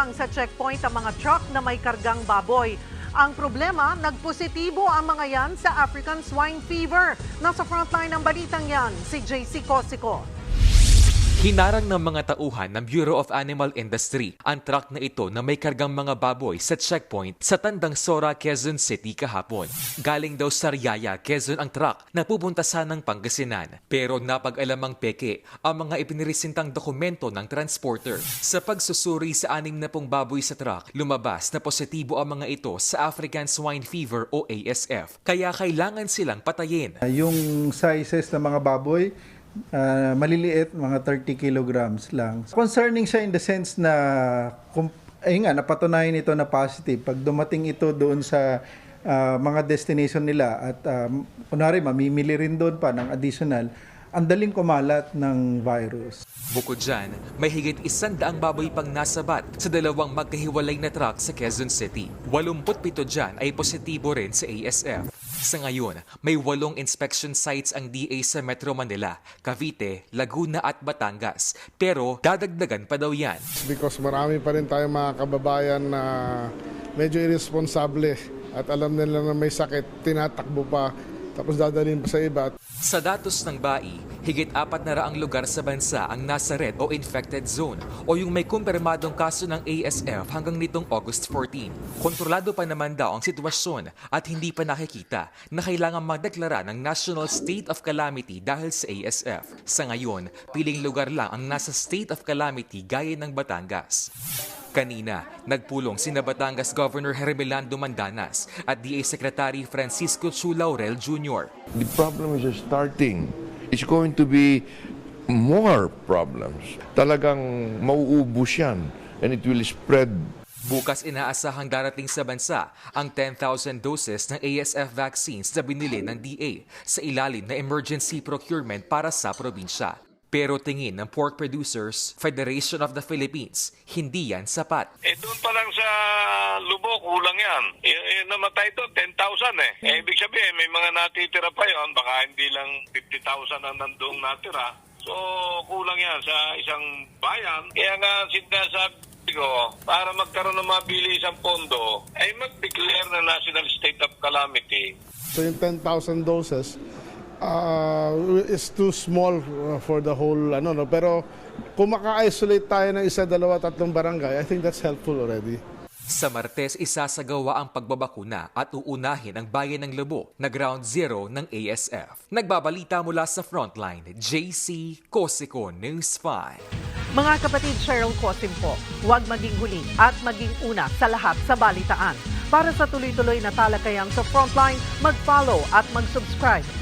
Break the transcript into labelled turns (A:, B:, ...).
A: Nagharang sa checkpoint ang mga truck na may kargang baboy. Ang problema, nagpositibo ang mga yan sa African swine fever. Nasa frontline ng balitang yan, si JC Cosico.
B: Hinarang ng mga tauhan ng Bureau of Animal Industry ang truck na ito na may kargang mga baboy sa checkpoint sa Tandang Sora, Quezon City kahapon. Galing daw sa Riyaya, Quezon ang truck na pupunta sanang Pangasinan. Pero napag-alamang peke ang mga ipinirisintang dokumento ng transporter. Sa pagsusuri sa anim na pong baboy sa truck, lumabas na positibo ang mga ito sa African Swine Fever o ASF. Kaya kailangan silang patayin.
C: Yung sizes ng mga baboy, ah, maliliit, mga 30 kilograms lang. Concerning siya in the sense na, kung, ayun nga, napatunayan ito na positive. Pag dumating ito doon sa ah, mga destination nila at um, kunwari mamimili rin doon pa ng additional, ang daling kumalat ng virus.
B: Bukod dyan, may higit isandaang baboy pang nasabat sa dalawang magkahiwalay na truck sa Quezon City. 87 dyan ay positibo rin sa ASF. Sa ngayon, may walong inspection sites ang DA sa Metro Manila, Cavite, Laguna at Batangas. Pero dadagdagan pa daw yan.
D: because marami pa rin tayong mga kababayan na medyo irresponsable at alam nila na may sakit, tinatakbo pa, tapos dadalhin pa sa iba.
B: Sa datos ng BAI, higit apat na raang lugar sa bansa ang nasa red o infected zone o yung may kumpirmadong kaso ng ASF hanggang nitong August 14. Kontrolado pa naman daw ang sitwasyon at hindi pa nakikita na kailangan magdeklara ng National State of Calamity dahil sa ASF. Sa ngayon, piling lugar lang ang nasa State of Calamity gaya ng Batangas. Kanina, nagpulong sina Batangas Governor Hermelando Mandanas at DA Secretary Francisco Chu Laurel Jr.
E: the problem is starting. It's going to be more problems. Talagang mauubos yan and it will spread
B: Bukas inaasahang darating sa bansa ang 10,000 doses ng ASF vaccines na binili ng DA sa ilalim na emergency procurement para sa probinsya. Pero tingin ng Pork Producers Federation of the Philippines, hindi yan sapat.
F: Eh doon pa lang sa Lubo, kulang yan. Eh, eh, namatay to, 10,000 eh. eh. Ibig sabihin, may mga natitira pa yon baka hindi lang 50,000 ang nandoong natira. So, kulang yan sa isang bayan. Kaya nga, sinasabi ko, para magkaroon ng mabilisang pondo, ay mag-declare na national state of calamity.
D: So yung 10,000 doses uh, is too small uh, for the whole ano no pero kung maka-isolate tayo ng isa, dalawa, tatlong barangay, I think that's helpful already.
B: Sa Martes, isasagawa ang pagbabakuna at uunahin ang bayan ng Labo na ground zero ng ASF. Nagbabalita mula sa frontline, JC Cosico News 5.
A: Mga kapatid Cheryl Cosim po, huwag maging huli at maging una sa lahat sa balitaan. Para sa tuloy-tuloy na talakayang sa Frontline, mag-follow at mag-subscribe